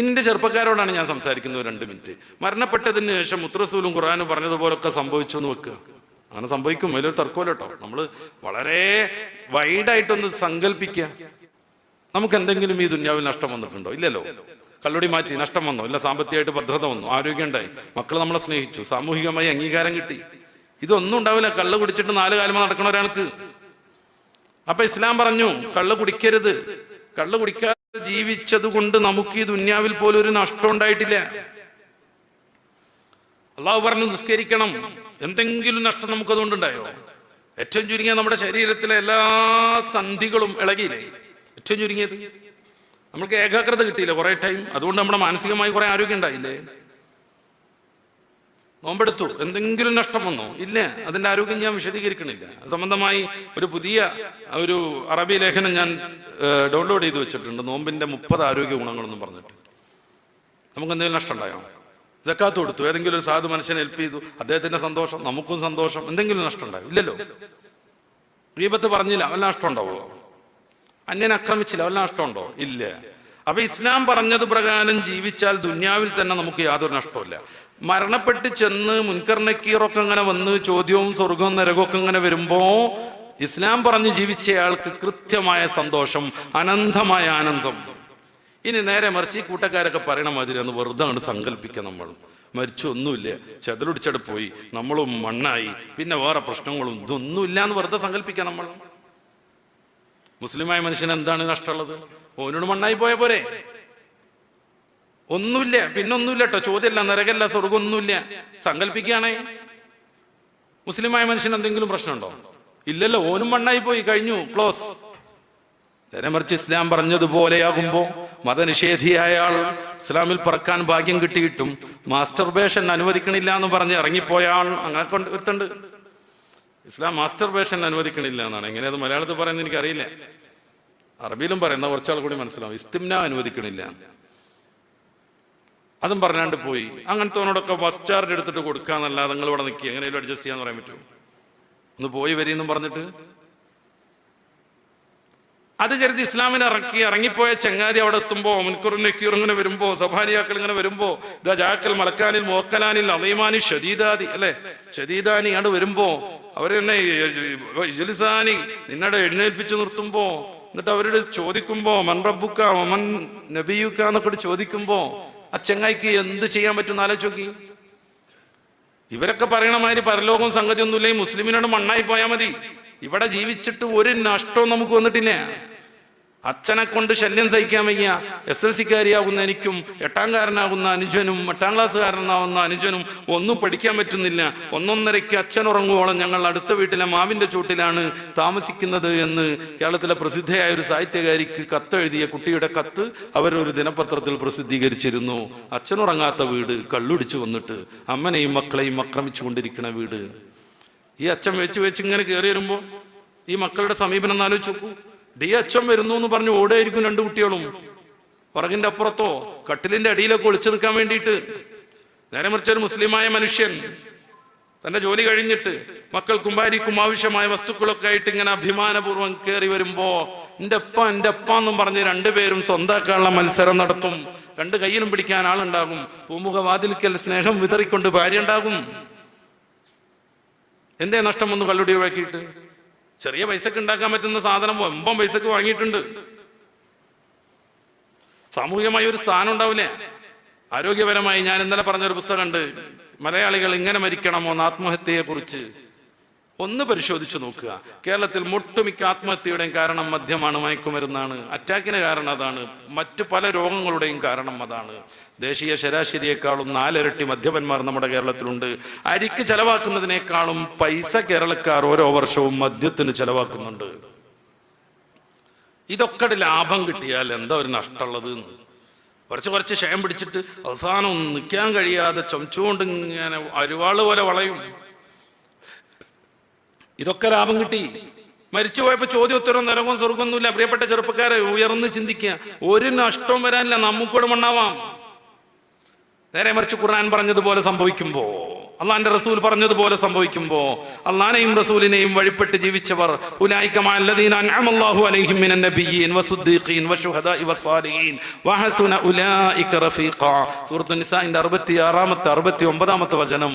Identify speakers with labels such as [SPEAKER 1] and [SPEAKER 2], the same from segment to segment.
[SPEAKER 1] ഇന്റെ ചെറുപ്പക്കാരോടാണ് ഞാൻ സംസാരിക്കുന്നത് രണ്ട് മിനിറ്റ്. മരണപ്പെട്ടതിന് ശേഷം മുത്രസൂലും ഖുറാനും പറഞ്ഞതുപോലൊക്കെ സംഭവിച്ചു എന്ന് വെക്കുക അങ്ങനെ സംഭവിക്കും. അതിലൊരു തർക്കമല്ല കേട്ടോ. നമ്മൾ വളരെ വൈഡായിട്ടൊന്ന് സങ്കല്പിക്കുക നമുക്ക് എന്തെങ്കിലും ഈ ദുന്യാവിൽ നഷ്ടം വന്നിട്ടുണ്ടോ? ഇല്ലല്ലോ. കല്ലുടി മാറ്റി നഷ്ടം വന്നോ? ഇല്ല സാമ്പത്തികമായിട്ട് ഭദ്രത വന്നു? ആരോഗ്യം ഉണ്ടായി മക്കൾ നമ്മളെ സ്നേഹിച്ചു. സാമൂഹികമായി അംഗീകാരം കിട്ടി. ഇതൊന്നും ഉണ്ടാവില്ല. കള്ള് കുടിച്ചിട്ട് നാല് കാലം നടക്കണ ഒരാൾക്ക്. അപ്പൊ ഇസ്ലാം പറഞ്ഞു കള്ള് കുടിക്കരുത്. കള്ള് കുടിക്കാതെ ജീവിച്ചത് കൊണ്ട് നമുക്ക് ഈ ദുന്യാവിൽ പോലും ഒരു നഷ്ടം ഉണ്ടായിട്ടില്ല. അള്ളാഹു പറഞ്ഞു നിസ്കരിക്കണം. എന്തെങ്കിലും നഷ്ടം നമുക്ക് അതുകൊണ്ടുണ്ടായോ ഏറ്റവും ചുരുങ്ങിയ നമ്മുടെ ശരീരത്തിലെ എല്ലാ സന്ധികളും ഇളകിയില്ലേ? ഏറ്റവും ചുരുങ്ങിയത്. നമുക്ക് ഏകാഗ്രത കിട്ടിയില്ല കുറെ ടൈം അതുകൊണ്ട് നമ്മുടെ മാനസികമായി കുറെ ആരോഗ്യം ഉണ്ടായില്ലേ? നോമ്പെടുത്തു. എന്തെങ്കിലും നഷ്ടം വന്നോ? ഇല്ല. അതിന്റെ ആരോഗ്യം ഞാൻ വിശദീകരിക്കണില്ല. സംബന്ധമായി ഒരു പുതിയ ഒരു അറബി ലേഖനം ഞാൻ ഡൗൺലോഡ് ചെയ്ത് വെച്ചിട്ടുണ്ട്. നോമ്പിന്റെ മുപ്പത് ആരോഗ്യ ഗുണങ്ങളെന്നും പറഞ്ഞിട്ട്. നമുക്ക് എന്തെങ്കിലും നഷ്ടം ഉണ്ടായോ? ജക്കാത്ത് കൊടുത്തു. ഏതെങ്കിലും ഒരു സാധു മനുഷ്യനെ ഹെൽപ്പ് ചെയ്തു. അദ്ദേഹത്തിന്റെ സന്തോഷം നമുക്കും സന്തോഷം. എന്തെങ്കിലും നഷ്ടം ഉണ്ടായോ? ഇല്ലല്ലോ. ദീപത്ത് പറഞ്ഞില്ല. വല്ല നഷ്ടം ഉണ്ടാവുള്ളൂ അന്യനെ ആക്രമിച്ചില്ല. വല്ല നഷ്ടമുണ്ടോ ഇല്ല. അപ്പൊ ഇസ്ലാം പറഞ്ഞത് പ്രകാരം ജീവിച്ചാൽ ദുന്യാവിൽ തന്നെ നമുക്ക് യാതൊരു നഷ്ടമില്ല മരണപ്പെട്ട് ചെന്ന് മുൻകർണക്കീറൊക്കെ അങ്ങനെ വന്ന് ചോദ്യവും സ്വർഗവും നരകമൊക്കെ അങ്ങനെ വരുമ്പോ ഇസ്ലാം പറഞ്ഞ് ജീവിച്ചയാൾക്ക് കൃത്യമായ സന്തോഷം അനന്തമായ ആനന്ദം. ഇനി നേരെ മറിച്ച് ഈ കൂട്ടക്കാരൊക്കെ പറയണ മാതിരി ഒന്ന് വെറുതെ അങ്ങോട്ട് സങ്കല്പിക്കുക നമ്മൾ മരിച്ചു ഒന്നുമില്ല ചെതലൊടിച്ചട് പോയി. നമ്മളും മണ്ണായി. പിന്നെ വേറെ പ്രശ്നങ്ങളും ഇതൊന്നുമില്ല എന്ന് വെറുതെ സങ്കല്പിക്കുക നമ്മൾ മുസ്ലിമായ മനുഷ്യന് എന്താണ് നഷ്ടമുള്ളത്? ഓനോട് മണ്ണായി പോയ പോരെ? ഒന്നുമില്ല പിന്നെ ഒന്നുമില്ല കേട്ടോ ചോദ്യമല്ല നിരകല്ല സ്വർഗം ഒന്നുമില്ല സങ്കല്പിക്കുകയാണേ. മുസ്ലിമായ മനുഷ്യന് എന്തെങ്കിലും പ്രശ്നമുണ്ടോ? ഇല്ലല്ലോ ഓനും മണ്ണായി പോയി കഴിഞ്ഞു ക്ലോസ്. നേരെ മറിച്ച് ഇസ്ലാം പറഞ്ഞതുപോലെയാകുമ്പോ മതനിഷേധിയായ ആൾ ഇസ്ലാമിൽ പറക്കാൻ ഭാഗ്യം കിട്ടിയിട്ടും മാസ്റ്റർബേഷൻ അനുവദിക്കണില്ല എന്ന് പറഞ്ഞ് ഇറങ്ങിപ്പോയ ആൾ അങ്ങനെ കൊണ്ട് ഒരുത്തുണ്ട്. ഇസ്ലാം മാസ്റ്റർബേഷൻ അനുവദിക്കണില്ല എന്നാണ്. എങ്ങനെയത് മലയാളത്തിൽ പറയുന്നത് എനിക്കറിയില്ല. അറബിയിലും പറയുന്ന കുറച്ചാൾ കൂടി മനസ്സിലാവും. ഇസ്തിംന അനുവദിക്കണില്ല. അതും പറഞ്ഞാണ്ട് പോയി. അങ്ങനത്തെ ബസ് ചാർജ് എടുത്തിട്ട് കൊടുക്കാന്നല്ലാതെ നിങ്ങൾ ഇവിടെ നിൽക്കുക എങ്ങനെയും അഡ്ജസ്റ്റ് ചെയ്യാന്ന് പറയാൻ പറ്റുമോ? ഒന്ന് പോയി വരിയെന്നും പറഞ്ഞിട്ട്. അത് കരുതി ഇസ്ലാമിനെ ഇറക്കി ഇറങ്ങിപ്പോയ ചങ്ങാതി അവിടെ എത്തുമ്പോ മുൻകുറും നക്കീർ ഇങ്ങനെ വരുമ്പോ സഫാരിയാക്കൾ ഇങ്ങനെ വരുമ്പോ ഇതാ ജാക്കൽ മലക്കാനിൽ മോക്കലാനിൽ അതീമാനി ഷദീദാദി അല്ലെ? ഷദീദാനി അവിടെ വരുമ്പോ അവരെന്നെ തന്നെ ഇജലിസാനി നിന്നടെ എഴുന്നേൽപ്പിച്ചു നിർത്തുമ്പോ എന്നിട്ട് അവരോട് ചോദിക്കുമ്പോ മൻ റബ്ബുക്ക മൻ നബിയുക്ക എന്നൊക്കെ ചോദിക്കുമ്പോ ആ ചെങ്ങായിക്ക് എന്ത് ചെയ്യാൻ പറ്റും ആലോചിക്കി ഇവരൊക്കെ പറയണ മാതിരി പരലോകം സംഗതി ഒന്നുമില്ല ഈ മുസ്ലിമിനോട് മണ്ണായി പോയാൽ മതി. ഇവിടെ ജീവിച്ചിട്ട് ഒരു നഷ്ടവും നമുക്ക് വന്നിട്ടില്ല. അച്ഛനെ കൊണ്ട് ശല്യം സഹിക്കാൻ വയ്യ. എസ് എൽ സിക്കാരിയാകുന്ന എനിക്കും എട്ടാംകാരനാകുന്ന അനുജനും എട്ടാം ക്ലാസ്സുകാരനാവുന്ന അനുജനും ഒന്നും പഠിക്കാൻ പറ്റുന്നില്ല. ഒന്നൊന്നരയ്ക്ക് അച്ഛൻ ഉറങ്ങുവോളം ഞങ്ങൾ അടുത്ത വീട്ടിലെ മാവിന്റെ ചൂട്ടിലാണ് താമസിക്കുന്നത് എന്ന് കേരളത്തിലെ പ്രസിദ്ധയായ ഒരു സാഹിത്യകാരിക്ക് കത്തെഴുതിയ കുട്ടിയുടെ കത്ത് അവരൊരു ദിനപത്രത്തിൽ പ്രസിദ്ധീകരിച്ചിരുന്നു. അച്ഛൻ ഉറങ്ങാത്ത വീട് കള്ളുടിച്ചു വന്നിട്ട്. അമ്മനെയും മക്കളെയും ആക്രമിച്ചു കൊണ്ടിരിക്കുന്ന വീട്. ഈ അച്ഛൻ വെച്ച് വെച്ച് ഇങ്ങനെ കയറി വരുമ്പോ ഈ മക്കളുടെ സമീപനം നോക്കൂ. ഡി അച്ഛൻ വരുന്നു എന്ന് പറഞ്ഞ് ഓടായിരിക്കും രണ്ടു കുട്ടികളും. പുറകിന്റെ അപ്പുറത്തോ കട്ടിലിന്റെ അടിയിലൊക്കെ ഒളിച്ചു നിൽക്കാൻ വേണ്ടിയിട്ട്. നേരെ മറിച്ച ഒരു മുസ്ലിമായ മനുഷ്യൻ തന്റെ ജോലി കഴിഞ്ഞിട്ട് മക്കൾ കുമ്പാരിക്കും ആവശ്യമായ വസ്തുക്കളൊക്കെ ആയിട്ട് ഇങ്ങനെ അഭിമാനപൂർവം കയറി വരുമ്പോ എന്റെ അപ്പ എന്റെ അപ്പ എന്നും പറഞ്ഞ് രണ്ടുപേരും സ്വന്താക്കാനുള്ള മത്സരം നടത്തും. രണ്ട് കയ്യിലും പിടിക്കാൻ ആളുണ്ടാകും. പൂമുഖ വാതിൽക്കൽ സ്നേഹം വിതറിക്കൊണ്ട് ഭാര്യ ഉണ്ടാകും. എന്തേ നഷ്ടം വന്നു കല്ലുടി ഒഴിവാക്കിയിട്ട് ചെറിയ പൈസക്ക് ഉണ്ടാക്കാൻ പറ്റുന്ന സാധനം ഒമ്പം പൈസക്ക് വാങ്ങിയിട്ടുണ്ട്. സാമൂഹികമായി ഒരു സ്ഥാനം ഉണ്ടാവില്ലേ? ആരോഗ്യപരമായി ഞാൻ ഇന്നലെ പറഞ്ഞൊരു പുസ്തകമുണ്ട്. മലയാളികൾ ഇങ്ങനെ മരിക്കണമോ എന്ന് ആത്മഹത്യയെ കുറിച്ച് ഒന്ന് പരിശോധിച്ചു നോക്കുക. കേരളത്തിൽ ഒട്ടുമിക്ക ആത്മഹത്യയുടെയും കാരണം മദ്യമാണ് മയക്കുമരുന്നാണ്. അറ്റാക്കിന് കാരണം അതാണ്. മറ്റു പല രോഗങ്ങളുടെയും കാരണം അതാണ്. ദേശീയ ശരാശരിയേക്കാളും നാലിരട്ടി മദ്യപന്മാർ നമ്മുടെ കേരളത്തിലുണ്ട്. അരിക്ക് ചെലവാക്കുന്നതിനേക്കാളും പൈസ കേരളക്കാർ ഓരോ വർഷവും മദ്യത്തിന് ചെലവാക്കുന്നുണ്ട്. ഇതൊക്കെ ലാഭം കിട്ടിയാൽ എന്താ ഒരു നഷ്ടമുള്ളത് കുറച്ച് കുറച്ച് ക്ഷയം പിടിച്ചിട്ട് അവസാനം നിൽക്കാൻ കഴിയാതെ ചുമച്ചുകൊണ്ട് ഇങ്ങനെ അരുവാൾ പോലെ വളയും. ഇതൊക്കെ ലാഭം കിട്ടി. മരിച്ചു പോയപ്പോ ചോദ്യ ഉത്തരവും നരകവും സ്വർഗമൊന്നുമില്ല പ്രിയപ്പെട്ട ചെറുപ്പക്കാരെ ഉയർന്ന് ചിന്തിക്കുക. ഒരു നഷ്ടവും വരാനില്ല. നമുക്കൂടെ മണ്ണാവാം. നേരെ മറിച്ച് ഖുർആൻ പറഞ്ഞതുപോലെ സംഭവിക്കുമ്പോ അള്ളാന്റെ റസൂൽ പറഞ്ഞതുപോലെ സംഭവിക്കുമ്പോ അള്ളാനെയും റസൂലിനെയും വഴിപ്പെട്ട് ജീവിച്ചവർ ഉലൈക മഅല്ലദീന അൻഅമല്ലാഹു അലൈഹിം മിനൻ നബിയ്യീൻ വസുദ്ദീഖീൻ വശുഹദാഇ വസ്സാലിഹീൻ വഹസുന ഉലൈക റഫീഖ. സൂറത്തുൻ നിസാഇന്റെ 66ാമത്തെ 69ാമത്തെ വചനം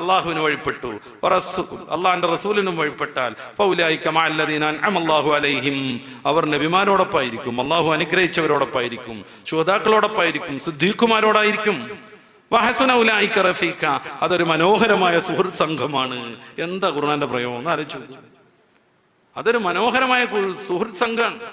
[SPEAKER 1] അള്ളാഹുവിന് വഴിപ്പെട്ടു. അള്ളാന്റെ റസൂലിനും വഴിപ്പെട്ടാൽ അലൈഹിം അവർ നബിമാരോടൊപ്പമായിരിക്കും അള്ളാഹു അനുഗ്രഹിച്ചവരോടൊപ്പമായിരിക്കും ശുഹദാക്കളോടൊപ്പമായിരിക്കും സിദ്ദീഖുമാരോടായിരിക്കും. റഫീഖ. അതൊരു മനോഹരമായ സുഹൃത്ത് സംഘമാണ്. എന്താ ഖുർആന്റെ പ്രയോഗം? എന്ന് ആലോചിച്ചു അതൊരു മനോഹരമായ സുഹൃത് സുഹൃത്ത് സംഘമാണ്